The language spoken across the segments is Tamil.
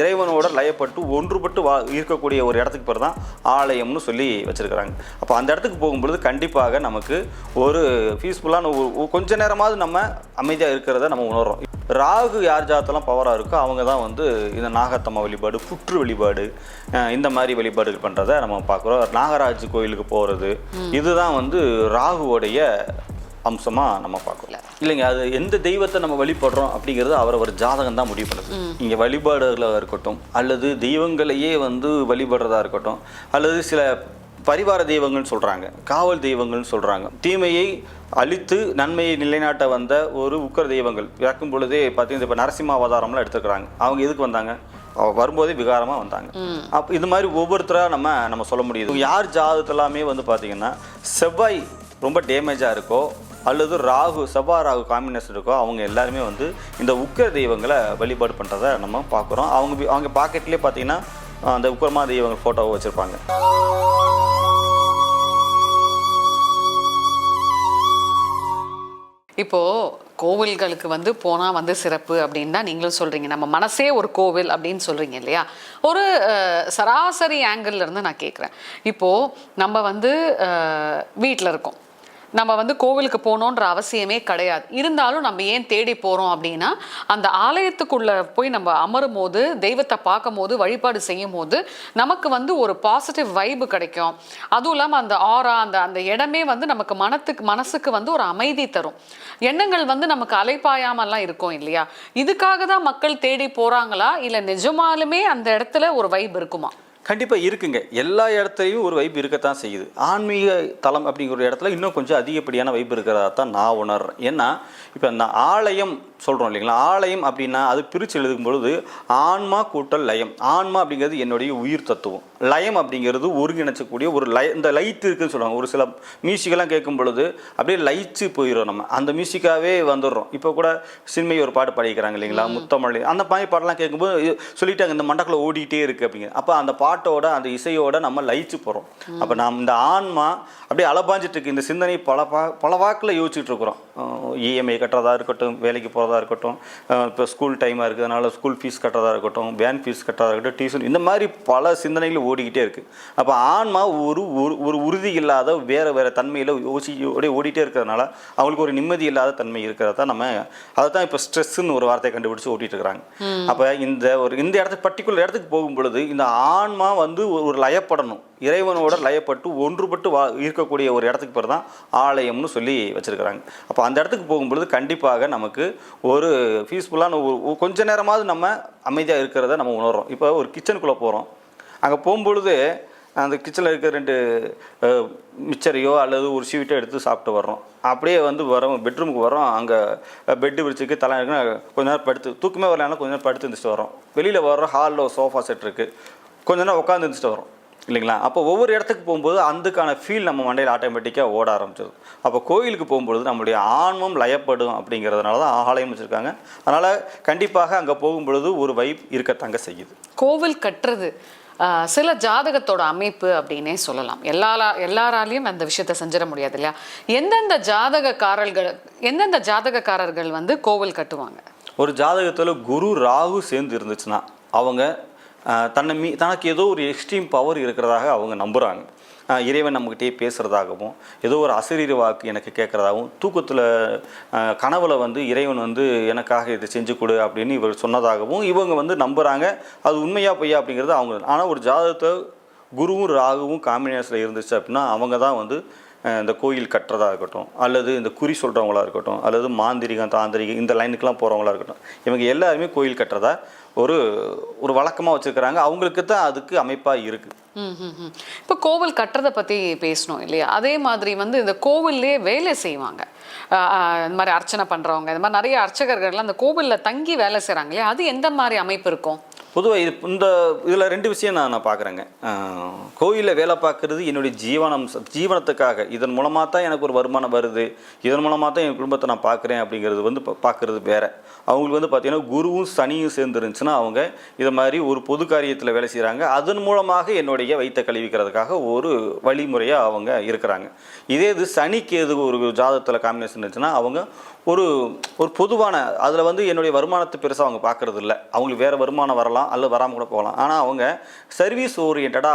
இறைவனோட லயப்பட்டு ஒன்றுபட்டு வா இருக்கக்கூடிய ஒரு இடத்துக்கு பேர் தான் ஆலயம்னு சொல்லி வச்சுருக்கிறாங்க. அப்போ அந்த இடத்துக்கு போகும்பொழுது கண்டிப்பாக நமக்கு ஒரு பீஸ்ஃபுல்லான கொஞ்ச நேரமாவது நம்ம அமைதியாக இருக்கிறத நம்ம உணர்றோம். ராகு யார் ஜாத்தெல்லாம் பவராக இருக்கோ அவங்க தான் வந்து இந்த நாகத்தம்ம வழிபாடு புற்று வழிபாடு இந்த மாதிரி வழிபாடுகள் பண்ணுறதை நம்ம பார்க்குறோம். நாகராஜ் கோயிலுக்கு போகிறது இதுதான் வந்து ராகுவோடைய அம்சமாக நம்ம பார்க்குறோம் இல்லைங்க அது எந்த தெய்வத்தை நம்ம வழிபடுறோம் அப்படிங்கிறது அவரவர் ஜாதகம் தான் முடிவு பண்ணுது. இங்கே வழிபாடுகளாக இருக்கட்டும் அல்லது தெய்வங்களையே வந்து வழிபடுறதா இருக்கட்டும் அல்லது சில பரிவார தெய்வங்கள்னு சொல்கிறாங்க காவல் தெய்வங்கள்னு சொல்கிறாங்க தீமையை அழித்து நன்மையை நிலைநாட்ட வந்த ஒரு உக்கர தெய்வங்கள். இறக்கும் பொழுதே பார்த்தீங்கன்னா இப்போ நரசிம்ம அவதாரம்லாம் எடுத்துக்கிறாங்க அவங்க எதுக்கு வந்தாங்க? வரும்போதே விகாரமாக வந்தாங்க. அப்போ இது மாதிரி ஒவ்வொருத்தராக நம்ம நம்ம சொல்ல முடியுது. யார் ஜாதகத்தெல்லாமே வந்து பார்த்தீங்கன்னா செவ்வாய் ரொம்ப டேமேஜாக இருக்கோ அல்லது ராகு செவ்வா ராகு காம்பினேஷன் இருக்கோ அவங்க எல்லாருமே வந்து இந்த உக்கர தெய்வங்களை வழிபாடு பண்ணுறத நம்ம பார்க்குறோம். அவங்க அவங்க பாக்கெட்லேயே பார்த்தீங்கன்னா அந்த உக்கரமா தெய்வங்கள் ஃபோட்டோவை வச்சுருப்பாங்க. இப்போது கோவில்களுக்கு வந்து போனால் வந்து சிறப்பு அப்படின்னு தான் நீங்களும் சொல்கிறீங்க நம்ம மனசே ஒரு கோவில் அப்படின்னு சொல்கிறீங்க இல்லையா? ஒரு சராசரி ஆங்கிள் இருந்து நான் கேட்குறேன் இப்போது நம்ம வந்து வீட்டில் இருக்கோம். நம்ம வந்து கோவிலுக்கு போகணுன்ற அவசியமே கிடையாது. இருந்தாலும் நம்ம ஏன் தேடி போகிறோம் அப்படின்னா அந்த ஆலயத்துக்குள்ளே போய் நம்ம அமரும் போது தெய்வத்தை பார்க்கும் போது வழிபாடு செய்யும் போது நமக்கு வந்து ஒரு பாசிட்டிவ் வைப்பு கிடைக்கும். அதுவும் இல்லாமல் அந்த ஆரா அந்த அந்த இடமே வந்து நமக்கு மனத்துக்கு மனசுக்கு வந்து ஒரு அமைதி தரும். எண்ணங்கள் வந்து நமக்கு அலைப்பாயாமலாம் இருக்கும் இல்லையா? இதுக்காக தான் மக்கள் தேடி போகிறாங்களா இல்லை நிஜமாலுமே அந்த இடத்துல ஒரு வைப் இருக்குமா? கண்டிப்பாக இருக்குங்க. எல்லா இடத்துலையும் ஒரு வைப் இருக்கத்தான் செய்யுது. ஆன்மீக தலம் அப்படிங்கிற ஒரு இடத்துல இன்னும் கொஞ்சம் அதிகப்படியான வைப் இருக்கிறதா தான் நான் உணர்றேன். ஏன்னா இப்போ இந்த ஆலயம் சொல்கிறோம் இல்லைங்களா? ஆலயம் அப்படின்னா அது பிரித்து எழுதும் பொழுது ஆன்மா கூட்டல் லயம். ஆன்மா அப்படிங்கிறது என்னுடைய உயிர் தத்துவம். லயம் அப்படிங்கிறது ஒருங்கிணைச்சக்கூடிய ஒரு லய இந்த லைத்து இருக்குன்னு சொல்லுவாங்க. ஒரு சில மியூசிக்கெல்லாம் கேட்கும் பொழுது அப்படியே லயிச்சு போயிடும் நம்ம. அந்த மியூசிக்காகவே வந்துடுறோம். இப்போ கூட சின்மை ஒரு பாட்டு பாடிக்கிறாங்க இல்லைங்களா? முத்தமிழ். அந்த மாதிரி பாட்டெல்லாம் கேட்கும்போது சொல்லிட்டாங்க இந்த மண்டக்குள்ள ஓடிட்டே இருக்கு அப்படிங்க அப்போ அந்த பாட்டோட அந்த இசையோட நம்ம லயிச்சு போகிறோம் அப்போ நாம் இந்த ஆன்மா அப்படியே அலபாஞ்சிட்டு இருக்கு. இந்த சிந்தனை பல பா பல வாக்கில் யோசிச்சுட்டு இருக்கிறோம். இஎம்ஐ கட்டுறதா இருக்கட்டும் வேலைக்கு போகிறதா இருக்கட்டும் இப்போ ஸ்கூல் டைமாக இருக்குது அதனால ஸ்கூல் ஃபீஸ் கட்டுறதா இருக்கட்டும் வேன் ஃபீஸ் கட்டுறதா இருக்கட்டும் டியூஷன் இந்த மாதிரி பல சிந்தனைகள் ஓடிக்கிட்டே இருக்குது அப்போ ஆன்மா ஒரு ஒரு உறுதி இல்லாத வேறு வேறு தன்மையில் யோசி அப்படியே ஓடிட்டே இருக்கிறதுனால அவங்களுக்கு ஒரு நிம்மதி இல்லாத தன்மை இருக்கிறத நம்ம அதை தான் இப்போ ஸ்ட்ரெஸ்ஸுன்னு ஒரு வார்த்தையை கண்டுபிடிச்சு ஓட்டிட்டு இருக்கிறாங்க. அப்போ இந்த ஒரு இந்த இடத்துக்கு பர்டிகுலர் இடத்துக்கு போகும் பொழுது இந்த ஆன்மா வந்து ஒரு- லயப்படணும். இறைவனோட லயப்பட்டு ஒன்றுபட்டு வா இருக்கக்கூடிய ஒரு இடத்துக்கு பேர் தான் ஆலயம்னு சொல்லி வச்சுருக்கிறாங்க. அப்போ அந்த இடத்துக்கு போகும்பொழுது கண்டிப்பாக நமக்கு ஒரு பீஸ்ஃபுல்லான ஒரு கொஞ்ச நேரமாவது நம்ம அமைதியாக இருக்கிறத நம்ம உணர்கிறோம் இப்போ ஒரு கிச்சனுக்குள்ளே போகிறோம் அங்கே போகும்பொழுது அந்த கிச்சனில் இருக்கிற ரெண்டு மிச்சரையோ அல்லது ஒரு ஸ்வீட்டோ எடுத்து சாப்பிட்டு வர்றோம். அப்படியே வந்து வரோம் பெட்ரூமுக்கு வரோம் அங்கே பெட்டு விரிச்சுக்கு தலை இருக்குன்னா கொஞ்ச நேரம் படுத்து தூக்கமே வரலன்னா கொஞ்ச நேரம் படுத்து இருந்துட்டு வரோம் வெளியில் வர்றோம் ஹாலில் சோஃபா செட் இருக்குது கொஞ்ச நேரம் உட்காந்து இருந்துட்டு வரோம். இல்லைங்களா? அப்போ ஒவ்வொரு இடத்துக்கு போகும்போது அதுக்கான ஃபீல் நம்ம மண்டையில் ஆட்டோமேட்டிக்காக ஓட ஆரம்பிச்சது அப்போ கோயிலுக்கு போகும்பொழுது நம்மளுடைய ஆன்மம் லயப்படும் அப்படிங்கிறதுனால தான் ஆலயம் வச்சுருக்காங்க. அதனால் கண்டிப்பாக அங்கே போகும்பொழுது ஒரு வைப் இருக்கத்தாங்க செய்யுது. கோவில் கட்டுறது சில ஜாதகத்தோட அமைப்பு அப்படின்னே சொல்லலாம். எல்லாரா எல்லாராலையும் அந்த விஷயத்தை செஞ்சிட முடியாது இல்லையா? எந்தெந்த ஜாதகக்காரர்கள் எந்தெந்த ஜாதகக்காரர்கள் வந்து கோவில் கட்டுவாங்க? ஒரு ஜாதகத்தில் குரு ராகு சேர்ந்து இருந்துச்சுன்னா அவங்க தன்னை மீ தனக்கு ஏதோ ஒரு எக்ஸ்ட்ரீம் பவர் இருக்கிறதாக அவங்க நம்புகிறாங்க இறைவன் நம்மக்கிட்டே பேசுகிறதாகவும் ஏதோ ஒரு அசிரீர் வாக்கு எனக்கு கேட்குறதாகவும் தூக்கத்தில் கனவுல வந்து இறைவன் வந்து எனக்காக இதை செஞ்சு கொடு அப்படின்னு இவர் சொன்னதாகவும் இவங்க வந்து நம்புகிறாங்க அது உண்மையா பொய்யா அப்படிங்கிறது அவங்க ஆனால் ஒரு ஜாதகத்தை குருவும் ராகுவும் காம்பினேஷனில் இருந்துச்சு அப்படின்னா அவங்க தான் வந்து இந்த கோயில் கட்டுறதா இருக்கட்டும் அல்லது இந்த குறி சொல்கிறவங்களா இருக்கட்டும் அல்லது மாந்திரிகம் தாந்திரிகம் இந்த லைனுக்கெலாம் போகிறவங்களா இருக்கட்டும் இவங்க எல்லாருமே கோயில் கட்டுறதா ஒரு ஒரு வழக்கமாக வச்சுருக்கிறாங்க. அவங்களுக்கு தான் அதுக்கு அமைப்பாக இருக்குது இப்போ கோவில் கட்டுறதை பற்றி பேசணும் இல்லையா? அதே மாதிரி வந்து இந்த கோவில்லே வேலை செய்வாங்க. இந்த மாதிரி அர்ச்சனை பண்ணுறவங்க இந்த மாதிரி நிறைய அர்ச்சகர்கள்லாம் அந்த கோவிலில் தங்கி வேலை செய்கிறாங்க இல்லையா? அது எந்த மாதிரி அமைப்பு இருக்கும்? பொதுவாக இது இந்த இதில் ரெண்டு விஷயம் நான் நான் பார்க்குறேங்க கோயிலில் வேலை பார்க்குறது என்னுடைய ஜீவனம் ஜீவனத்துக்காக. இதன் மூலமாக தான் எனக்கு ஒரு வருமானம் வருது. இதன் மூலமாக தான் என் குடும்பத்தை நான் பார்க்குறேன் அப்படிங்கிறது வந்து பார்க்குறது வேறு. அவங்களுக்கு வந்து பார்த்திங்கன்னா குருவும் சனியும் சேர்ந்து இருந்துச்சுன்னா அவங்க இதை மாதிரி ஒரு பொது காரியத்தில் வேலை செய்கிறாங்க அதன் மூலமாக என்னுடைய வைத்த கழுவிக்கிறதுக்காக ஒரு வழிமுறையாக அவங்க இருக்கிறாங்க. இதே இது சனி கேது ஒரு ஜாதத்தில் காமி காம்பினேஷன் இருந்துச்சுன்னா அவங்க ஒரு ஒரு பொதுவான அதில் வந்து என்னுடைய வருமானத்தை பெருசாக அவங்க பார்க்கறது இல்லை அவங்களுக்கு வேறு வருமானம் வரலாம் அல்லது வராமல் கூட போகலாம். ஆனால் அவங்க சர்வீஸ் ஓரியன்டாக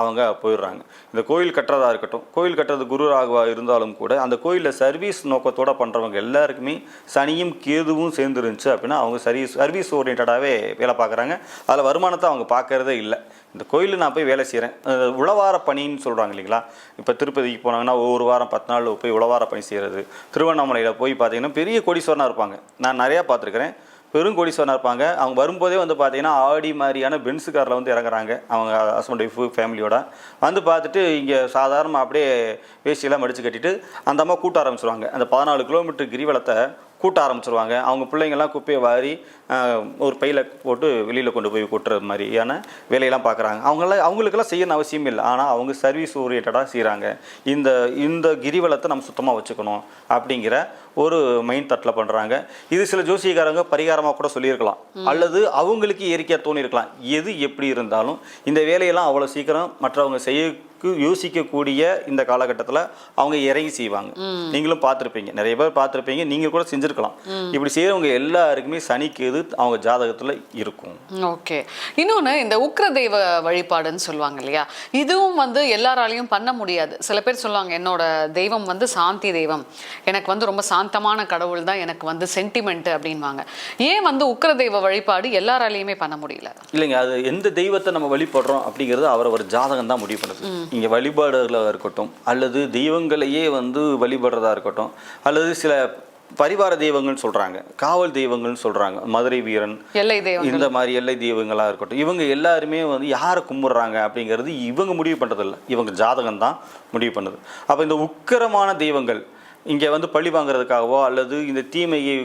அவங்க போயிடுறாங்க. இந்த கோயில் கட்டுறதா இருக்கட்டும் கோயில் கட்டுறது குரு ராகவா இருந்தாலும் கூட அந்த கோயிலில் சர்வீஸ் நோக்கத்தோடு பண்ணுறவங்க எல்லாருக்குமே சனியும் கேதுவும் சேர்ந்துருந்துச்சு அப்படின்னா அவங்க சர்வீஸ் சர்வீஸ் ஓரியன்டாகவே வேலை பார்க்குறாங்க அதில் வருமானத்தை அவங்க பார்க்கறதே இல்லை. இந்த கோயிலில் நான் போய் வேலை செய்கிறேன். உழவார பணின்னு சொல்கிறாங்க இல்லைங்களா? இப்போ திருப்பதிக்கு போனாங்கன்னா ஒவ்வொரு வாரம் பத்து நாள் போய் உழவார பணி செய்கிறது. திருவண்ணாமலையில் போய் பார்த்தீங்கன்னா பெரிய கோடீஸ்வரனாக இருப்பாங்க. நான் நிறையா பார்த்துருக்குறேன். பெரும் கோடீஸ்வரனாக இருப்பாங்க. அவங்க வரும்போதே வந்து பார்த்தீங்கன்னா ஆடி மாதிரியான பென்ஸு காரில் வந்து இறங்குறாங்க. அவங்க ஹஸ்பண்ட் ஒய்ஃபு ஃபேமிலியோட வந்து பார்த்துட்டு இங்கே சாதாரணமாக அப்படியே வேஷ்டியெல்லாம் மடித்து கட்டிட்டு அந்த அம்மா கூட்ட ஆரம்பிச்சிருவாங்க. அந்த பதினாலு கிலோமீட்டர் கிரிவலத்தை கூட்ட ஆரம்பிச்சிருவாங்க. அவங்க பிள்ளைங்கள்லாம் குப்பையை வாரி ஒரு பையில் போட்டு வெளியில் கொண்டு போய் கொட்டுற மாதிரியான வேலையெல்லாம் பார்க்குறாங்க அவங்களாம் அவங்களுக்கெல்லாம் செய்யணும் அவசியம் இல்லை. ஆனால் அவங்க சர்வீஸ் ஓரியன்டாக செய்கிறாங்க இந்த இந்த கிரிவலத்தை நம்ம சுத்தமாக வச்சுக்கணும் அப்படிங்கிற ஒரு மைண்ட் தட்டில் பண்ணுறாங்க இது சில ஜோசியக்காரங்க பரிகாரமாக கூட சொல்லியிருக்கலாம். அல்லது அவங்களுக்கு இயற்கையாக தோணியிருக்கலாம். எது எப்படி இருந்தாலும் இந்த வேலையெல்லாம் அவ்வளோ சீக்கிரம் மற்றவங்க செய்யக்கு யோசிக்கக்கூடிய இந்த காலகட்டத்தில் அவங்க இறங்கி செய்வாங்க. நீங்களும் பார்த்துருப்பீங்க. நிறைய பேர் பார்த்துருப்பீங்க. நீங்கள் கூட செஞ்சுருக்கலாம். இப்படி செய்கிறவங்க எல்லாருக்குமே சனிக்கு எது அவங்க ஜாதகத்தில் இருக்கும். ஓகே. இன்னொன்று இந்த உக்ர தெய்வ வழிபாடுன்னு சொல்லுவாங்க இல்லையா? இதுவும் வந்து எல்லாராலையும் பண்ண முடியாது. சில பேர் சொல்லுவாங்க என்னோட தெய்வம் வந்து சாந்தி தெய்வம். எனக்கு வந்து ரொம்ப சாந்தமான கடவுள் தான். எனக்கு வந்து சென்டிமெண்ட் அப்படின்வாங்க. ஏன் வந்து உக்ர தெய்வ வழிபாடு எல்லாராலையுமே பண்ண முடியல? இல்லைங்க அது எந்த தெய்வத்தை நம்ம வழிபடுறோம் அப்படிங்கிறது அவரவர் ஜாதகம் தான் முடிவு பண்ணுது. இங்கே வழிபாடுகளாக இருக்கட்டும் அல்லது தெய்வங்களையே வந்து வழிபடுறதா இருக்கட்டும் அல்லது சில பரிவார தெய்வங்கள்னு சொல்கிறாங்க காவல் தெய்வங்கள்னு சொல்கிறாங்க மதுரை வீரன் எல்லை தெய்வம் இந்த மாதிரி எல்லை தெய்வங்களாக இருக்கட்டும் இவங்க எல்லாருமே வந்து யாரை கும்பிட்றாங்க அப்படிங்கிறது இவங்க முடிவு பண்ணுறதில்ல இவங்க ஜாதகம் தான் முடிவு பண்ணுது. அப்போ இந்த உக்கிரமான தெய்வங்கள் இங்கே வந்து பழி வாங்குறதுக்காகவோ அல்லது இந்த தீமையை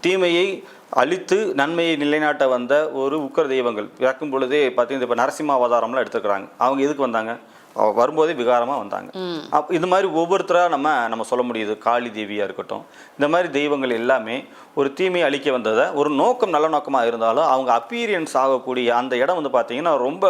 தீமையை அழித்து நன்மையை நிலைநாட்ட வந்த ஒரு உக்கிர தெய்வங்கள். இறக்கும் பொழுதே பார்த்தீங்கன்னா இப்போ நரசிம்ம அவதாரம்லாம் எடுத்துக்கிறாங்க. அவங்க எதுக்கு வந்தாங்க? வரும்போதே விகாரமாக வந்தாங்க. அப் இது மாதிரி ஒவ்வொருத்தராக நம்ம நம்ம சொல்ல முடியுது. காளி தேவியாக இருக்கட்டும். இந்த மாதிரி தெய்வங்கள் எல்லாமே ஒரு தீமையை அழிக்க வந்ததை ஒரு நோக்கம் நல்ல நோக்கமாக இருந்தாலும் அவங்க அப்பீரியன்ஸ் ஆகக்கூடிய அந்த இடம் வந்து பார்த்தீங்கன்னா ரொம்ப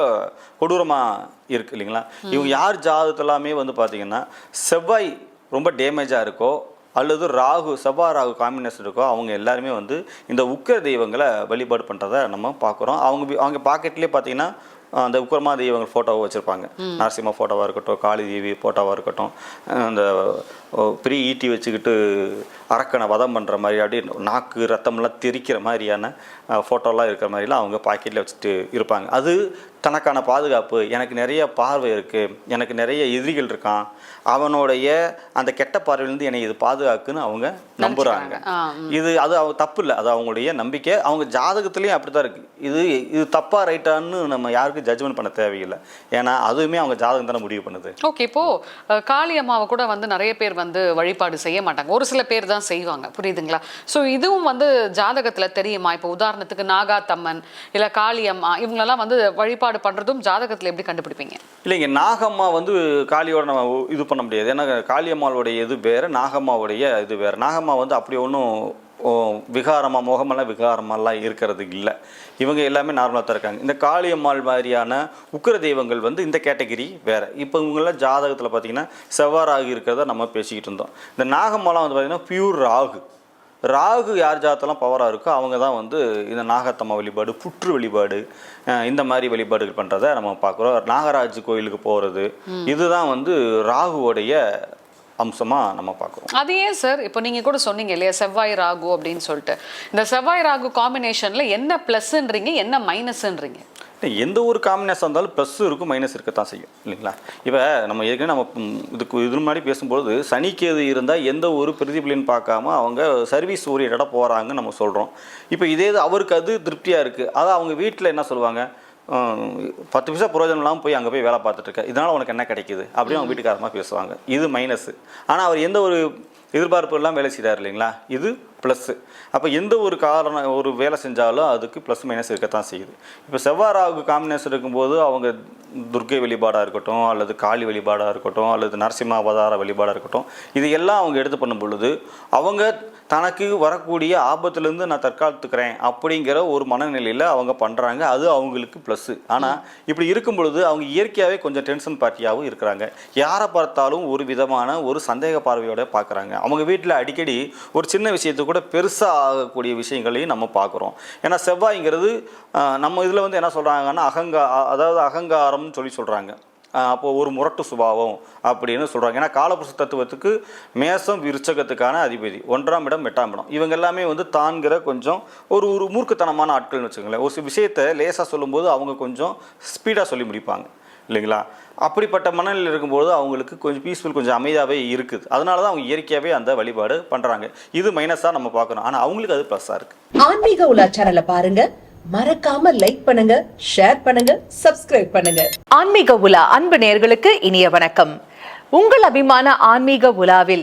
கொடூரமாக இருக்கு இல்லைங்களா? இவங்க யார் ஜாதகத்தெல்லாமே வந்து பார்த்தீங்கன்னா செவ்வாய் ரொம்ப டேமேஜாக இருக்கோ அல்லது ராகு செவ்வாய் ராகு காம்பினேஷன் இருக்கோ அவங்க எல்லாருமே வந்து இந்த உக்கிர தெய்வங்களை வழிபாடு பண்ணுறத நம்ம பார்க்குறோம். அவங்க அவங்க பாக்கெட்லேயே பார்த்தீங்கன்னா அந்த உக்கிரமா தெய்வங்கள் ஃபோட்டோவை வச்சுருப்பாங்க. நரசிம்ம ஃபோட்டோவாக இருக்கட்டும் காளி தேவி ஃபோட்டோவாக இருக்கட்டும் அந்த பெரிய ஈட்டி வச்சுக்கிட்டு அரக்கனை வதம் பண்ணுற மாதிரி அப்படியே நாக்கு ரத்தம்லாம் தெரிக்கிற மாதிரியான ஃபோட்டோலாம் இருக்கிற மாதிரிலாம் அவங்க பாக்கெட்டில் வச்சுட்டு இருப்பாங்க. அது தனக்கான பாதுகாப்பு எனக்கு நிறைய பார்வை இருக்குது எனக்கு நிறைய எதிரிகள் இருக்கான் அவனுடைய அந்த கெட்ட பார்வையிலேருந்து என்னை இது பாதுகாக்குன்னு அவங்க நம்புகிறாங்க இது அது அவங்க தப்பு இல்லை. அது அவங்களுடைய நம்பிக்கை. அவங்க ஜாதகத்துலேயும் அப்படி தான் இருக்குது இது இது தப்பா ரைட்டான்னு நம்ம யாருக்கும் ஜட்ஜ்மெண்ட் பண்ண தேவையில்லை. ஏன்னா அதுவுமே அவங்க ஜாதகம் தானே முடிவு பண்ணுது. ஓகே இப்போ அஹ், காளி அம்மாவை கூட வந்து நிறைய பேர் வந்து வழிபாடு செய்ய மாட்டாங்க. ஒரு சில பேர் தான் செய்வாங்க. புரியுதுங்களா? ஸோ இதுவும் வந்து ஜாதகத்துல தெரியுமா? இப்போ உதாரணத்துக்கு நாகாத்தம்மன் இல்ல காளி அம்மா இவங்களெல்லாம் வந்து வழிபாடு பண்ணுறதும் ஜாதகத்தில் எப்படி கண்டுபிடிப்பீங்க? இல்லைங்க நாகம்மா வந்து காளியோட நம்ம இது பண்ண முடியாது. ஏன்னா காளியம்மாளுடைய இது வேறு நாகம்மாவுடைய இது வேறு. நாகம்மா வந்து அப்படி ஒன்றும் விகாரமாக முகமெல்லாம் விகாரமெல்லாம் இருக்கிறது இல்லை. இவங்க எல்லாமே நார்மலாக தான் இருக்காங்க. இந்த காளியம்மாள் மாதிரியான உக்கிர தெய்வங்கள் வந்து இந்த கேட்டகிரி வேறு. இப்போ இவங்களாம் ஜாதகத்தில் பார்த்தீங்கன்னா செவ்வாறாகி இருக்கிறத நம்ம பேசிக்கிட்டு இருந்தோம். இந்த நாகம்மாலாம் வந்து பார்த்திங்கன்னா பியூர் ராகு. ராகு யார் ஜாதத்தெல்லாம் பவராக இருக்கோ அவங்க தான் வந்து இந்த நாகத்தம்மா வழிபாடு புற்று வழிபாடு இந்த மாதிரி வழிபாடுகள் பண்ணுறத நம்ம பார்க்குறோம். நாகராஜ் கோயிலுக்கு போகிறது இதுதான் வந்து ராகுவோடைய அம்சமாக நம்ம பார்க்குறோம். அது ஏன் சார்? இப்போ நீங்க கூட சொன்னீங்க இல்லையா செவ்வாய் ராகு அப்படின்னு சொல்லிட்டு. இந்த செவ்வாய் ராகு காம்பினேஷன்ல என்ன ப்ளஸ்ன்றீங்க என்ன மைனஸ்ன்றீங்க எந்த ஒரு காம்பினேஷன் இருந்தாலும் ப்ளஸ் இருக்கும் மைனஸ் இருக்கத்தான் செய்யும் இல்லைங்களா? இப்போ நம்ம ஏற்கனவே நம்ம இதுக்கு இது முன்னாடி பேசும்போது சனிக்கேது இருந்தால் எந்த ஒரு பிரதிபலின்னு பார்க்காம அவங்க சர்வீஸ் ஓரியடாக போகிறாங்கன்னு நம்ம சொல்கிறோம் இப்போ இதே இது அவருக்கு அது திருப்தியாக இருக்குது அதான் அவங்க வீட்டில் என்ன சொல்லுவாங்க? பத்து பைசா பிரயோஜனம் இல்லாமல் போய் அங்கே போய் வேலை பார்த்துட்டு இருக்க. இதனால் உனக்கு என்ன கிடைக்குது? அப்படின்னு அவங்க வீட்டுக்காரமாக பேசுவாங்க. இது மைனஸ் ஆனால் அவர் எந்த ஒரு எதிர்பார்ப்பு எல்லாம் வேலை செய்கிறார் இல்லைங்களா? இது ப்ளஸ்ஸு அப்போ எந்த ஒரு காரணம் ஒரு வேலை செஞ்சாலும் அதுக்கு ப்ளஸ் மைனஸ் இருக்கத்தான் செய்யுது. இப்போ செவ்வாய் ராகு காம்பினேஷன் இருக்கும்போது அவங்க துர்க்கை வழிபாடாக இருக்கட்டும் அல்லது காளி வழிபாடாக இருக்கட்டும் அல்லது நரசிம்ம அவதார வழிபாடாக இருக்கட்டும் இது எல்லாம் அவங்க எடுத்து பண்ணும் பொழுது அவங்க தனக்கு வரக்கூடிய ஆபத்துலேருந்து நான் தற்காத்துக்கிறேன் அப்படிங்கிற ஒரு மனநிலையில் அவங்க பண்ணுறாங்க அது அவங்களுக்கு ப்ளஸ்ஸு ஆனால் இப்படி இருக்கும் பொழுது அவங்க இயற்கையாகவே கொஞ்சம் டென்ஷன் பார்ட்டியாகவும் இருக்கிறாங்க. யாரை பார்த்தாலும் ஒரு விதமான ஒரு சந்தேக பார்வையோட பார்க்குறாங்க அவங்க வீட்டில் அடிக்கடி ஒரு சின்ன கூட பெருசாக ஆகக்கூடிய விஷயங்களையும் நம்ம பார்க்குறோம். ஏன்னா செவ்வாய்ங்கிறது நம்ம இதில் வந்து என்ன சொல்கிறாங்கன்னா அகங்கா அதாவது அகங்காரம்னு சொல்லி சொல்கிறாங்க அப்போது ஒரு முரட்டு சுபாவம் அப்படின்னு சொல்கிறாங்க ஏன்னா காலபுருஷ தத்துவத்துக்கு மேசம் விருச்சகத்துக்கான அதிபதி ஒன்றாம் இடம் எட்டாம் இடம். இவங்க எல்லாமே வந்து தான்கிற கொஞ்சம் ஒரு ஒரு மூர்க்கத்தனமான ஆட்கள்னு வச்சுக்கோங்களேன். ஒரு விஷயத்தை லேசாக சொல்லும்போது அவங்க கொஞ்சம் ஸ்பீடாக சொல்லி முடிப்பாங்க. இல்லைங்களா? அப்படிப்பட்ட மனநிலையில் இருக்கும்போது அவங்களுக்கு கொஞ்சம் பீஸ்ஃபுல் கொஞ்சம் அமைதியாகவே இருக்குது. அதனால தான் அவங்க இயற்கையாகவே அந்த வழிபாடு பண்ணுறாங்க இது மைனஸாக நம்ம பார்க்கணும். ஆனால் அவங்களுக்கு அது ப்ளஸ்ஸாக இருக்குது ஆன்மீக உலா சேனலை பாருங்க. மறக்காம லைக் பண்ணுங்க ஷேர் பண்ணுங்க சப்ஸ்கிரைப் பண்ணுங்க. ஆன்மீக உலா அன்பு நேயர்களுக்கு இனிய வணக்கம். உங்கள் அபிமான ஆன்மீக உலாவில்